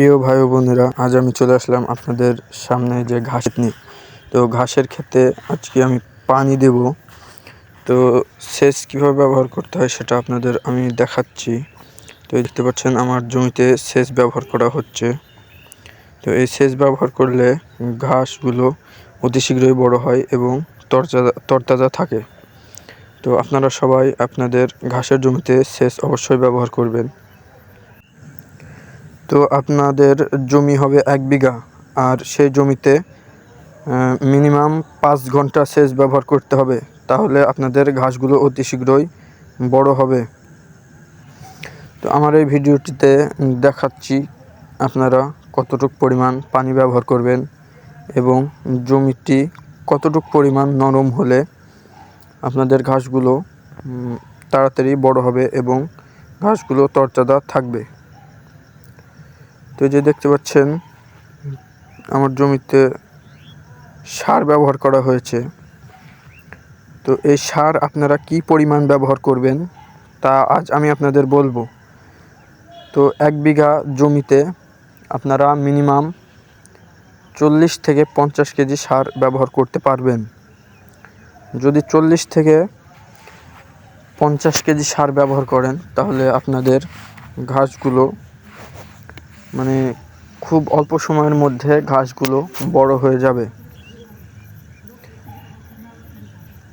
প্রিয় ভাই বোনেরা, আজ আমি চলে আসলাম আপনাদের সামনে যে ঘাস নিয়ে। তো ঘাসের ক্ষেতে আজকে আমি পানি দেব। তো সেচ কীভাবে ব্যবহার করতে হয় সেটা আপনাদের আমি দেখাচ্ছি। তো দেখতে পাচ্ছেন, আমার জমিতে সেচ ব্যবহার করা হচ্ছে। তো এই সেচ ব্যবহার করলে ঘাসগুলো অতি শীঘ্রই বড় হয় এবং তরতাজা তরতাজা থাকে। তো আপনারা সবাই আপনাদের ঘাসের জমিতে সেচ অবশ্যই ব্যবহার করবেন। তো আপনাদের জমি হবে এক বিঘা। আর সেই জমিতে মিনিমাম পাঁচ ঘণ্টা সেচ ব্যবহার করতে হবে। তাহলে আপনাদের ঘাসগুলো অতি শীঘ্রই বড় হবে। তো আমার এই ভিডিওটিতে দেখাচ্ছি আপনারা কতটুক পরিমাণ পানি ব্যবহার করবেন এবং জমিটি কতটুক পরিমাণ নরম হলে আপনাদের ঘাসগুলো তাড়াতাড়ি বড় হবে এবং ঘাসগুলো তরচাদা থাকবে। তো যে দেখতে পাচ্ছেন, আমার জমিতে সার ব্যবহার করা হয়েছে। তো এই সার আপনারা কি পরিমাণ ব্যবহার করবেন, তা আজ আমি আপনাদের বলব। তো এক বিঘা জমিতে আপনারা মিনিমাম চল্লিশ থেকে পঞ্চাশ কেজি সার ব্যবহার করতে পারবেন। যদি চল্লিশ থেকে পঞ্চাশ কেজি সার ব্যবহার করেন, তাহলে আপনাদের ঘাসগুলো মানে খুব অল্প সময়ের মধ্যে ঘাসগুলো বড় হয়ে যাবে।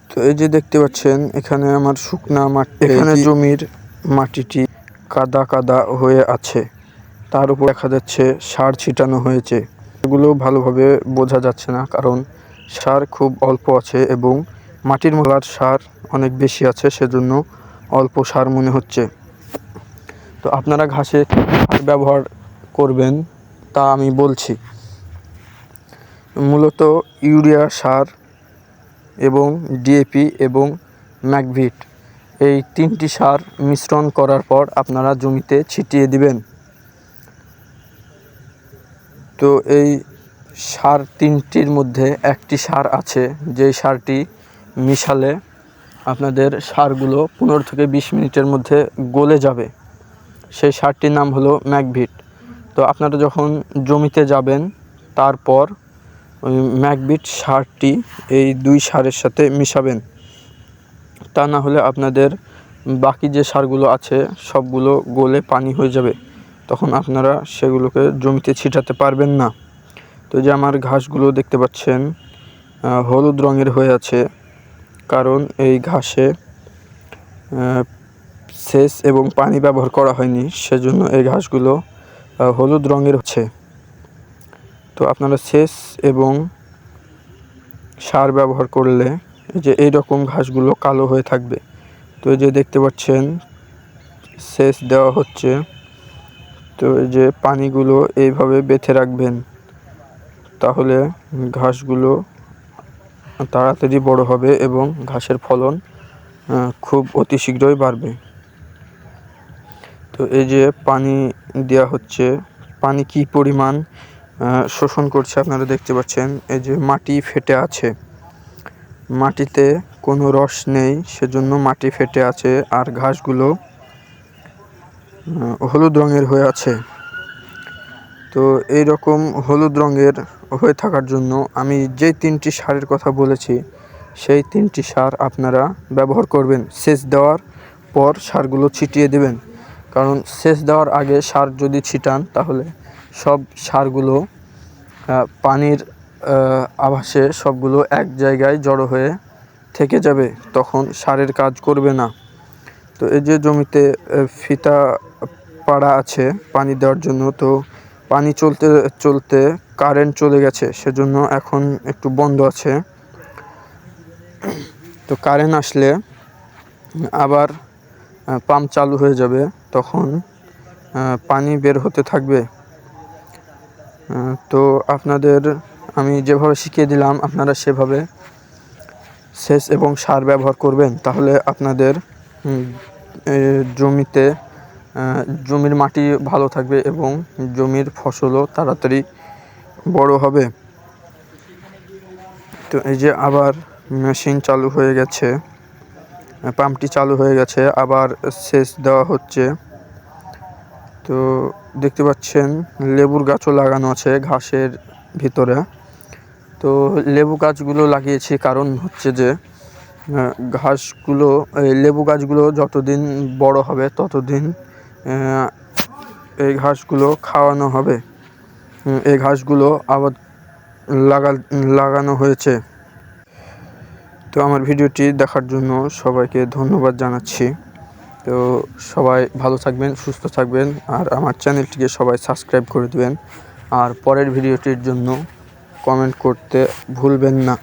তো এই যে দেখতে পাচ্ছেন এখানে আমার শুকনা মাটি এখানে জমির মাটিটি কাদা কাদা হয়ে আছে। তার উপর দেখা যাচ্ছে সার ছিটানো হয়েছে। এগুলো ভালোভাবে বোঝা যাচ্ছে না কারণ সার খুব অল্প আছে এবং মাটির মলার সার অনেক বেশি আছে সেজন্য অল্প সার মনে হচ্ছে। তো আপনারা ঘাসে সার ব্যবহার করবেন তা আমি বলছি। মূলত ইউরিয়া, সার এবং ডিএপি এবং ম্যাকভিট এই তিনটি সার মিশ্রণ করার পর আপনারা জমিতে ছিটিয়ে দিবেন। তো এই সার তিনটির মধ্যে একটি সার আছে, যেই সারটি মিশালে আপনাদের সারগুলো পনেরো থেকে বিশ মিনিটের মধ্যে গলে যাবে। সেই সারটির নাম হলো ম্যাকভিট তো আপনারা যখন জমিতে যাবেন, তারপর ওই ম্যাকবিট সারটি এই দুই সারের সাথে মিশাবেন। তা না হলে আপনাদের বাকি যে সারগুলো আছে, সবগুলো গলে পানি হয়ে যাবে। তখন আপনারা সেগুলোকে জমিতে ছিটাতে পারবেন না। তো যে আমার ঘাসগুলো দেখতে পাচ্ছেন হলুদ রঙের হয়ে আছে। কারণ এই ঘাসে সেচ এবং পানি ব্যবহার করা হয়নি। সেজন্য এই ঘাসগুলো হলুদ রঙের হচ্ছে। তো আপনারা সেচ এবং সার ব্যবহার করলে যে এই রকম ঘাসগুলো কালো হয়ে থাকবে। তো এই যে দেখতে পাচ্ছেন, সেচ দেওয়া হচ্ছে। তো এই যে পানিগুলো এইভাবে বেঁধে রাখবেন, তাহলে ঘাসগুলো তাড়াতাড়ি বড় হবে এবং ঘাসের ফলন খুব অতি শীঘ্রই বাড়বে। তো এই যে পানি দেওয়া হচ্ছে, পানি কি পরিমাণ শোষণ করছে আপনারা দেখতে পাচ্ছেন, এই যে মাটি ফেটে আছে। মাটিতে কোনো রস নেই, সেজন্য মাটি ফেটে আছে আর ঘাসগুলো হলুদ রঙের হয়ে আছে। তো এই রকম হলুদ রঙের হয়ে থাকার জন্য আমি যে তিনটি সারের কথা বলেছি, সেই তিনটি সার আপনারা ব্যবহার করবেন। সেচ দেওয়ার পর সারগুলো ছিটিয়ে দেবেন। কারণ সেচ দেওয়ার আগে সার যদি ছিটান, তাহলে সব সারগুলো পানির আভাসে সবগুলো এক জায়গায় জড়ো হয়ে থেকে যাবে, তখন সারের কাজ করবে না। তো এই যে জমিতে ফিতা পাড়া আছে পানি দেওয়ার জন্য, তো পানি চলতে চলতে কারেন্ট চলে গেছে, সেজন্য এখন একটু বন্ধ আছে। তো কারেন্ট আসলে আবার পাম্প চালু হয়ে যাবে, তখন পানি বের হতে থাকবে। তো আপনাদের আমি যেভাবে শিখিয়ে দিলাম, আপনারা সেভাবে সেচ এবং সার ব্যবহার করবেন। তাহলে আপনাদের জমিতে জমির মাটি ভালো থাকবে এবং জমির ফসলও তাড়াতাড়ি বড় হবে। তো এই যে আবার মেশিন চালু হয়ে গেছে। পাম্পটি চালু হয়ে গেছে, আবার সেচ দেওয়া হচ্ছে। তো দেখতে পাচ্ছেন, লেবুর গাছও লাগানো আছে ঘাসের ভিতরে। তো লেবু গাছগুলো লাগিয়েছি, কারণ হচ্ছে যে ঘাসগুলো, এই লেবু গাছগুলো যতদিন বড় হবে, ততদিন এই ঘাসগুলো খাওয়ানো হবে। এই ঘাসগুলো আবার লাগা, লাগানো হয়েছে। তো আমার ভিডিওটি দেখার জন্য সবাইকে ধন্যবাদ জানাচ্ছি। তো সবাই ভালো থাকবেন, সুস্থ থাকবেন, আর আমার চ্যানেলটিকে সবাই সাবস্ক্রাইব করে দেবেন। আর পরের ভিডিওটির জন্য কমেন্ট করতে ভুলবেন না।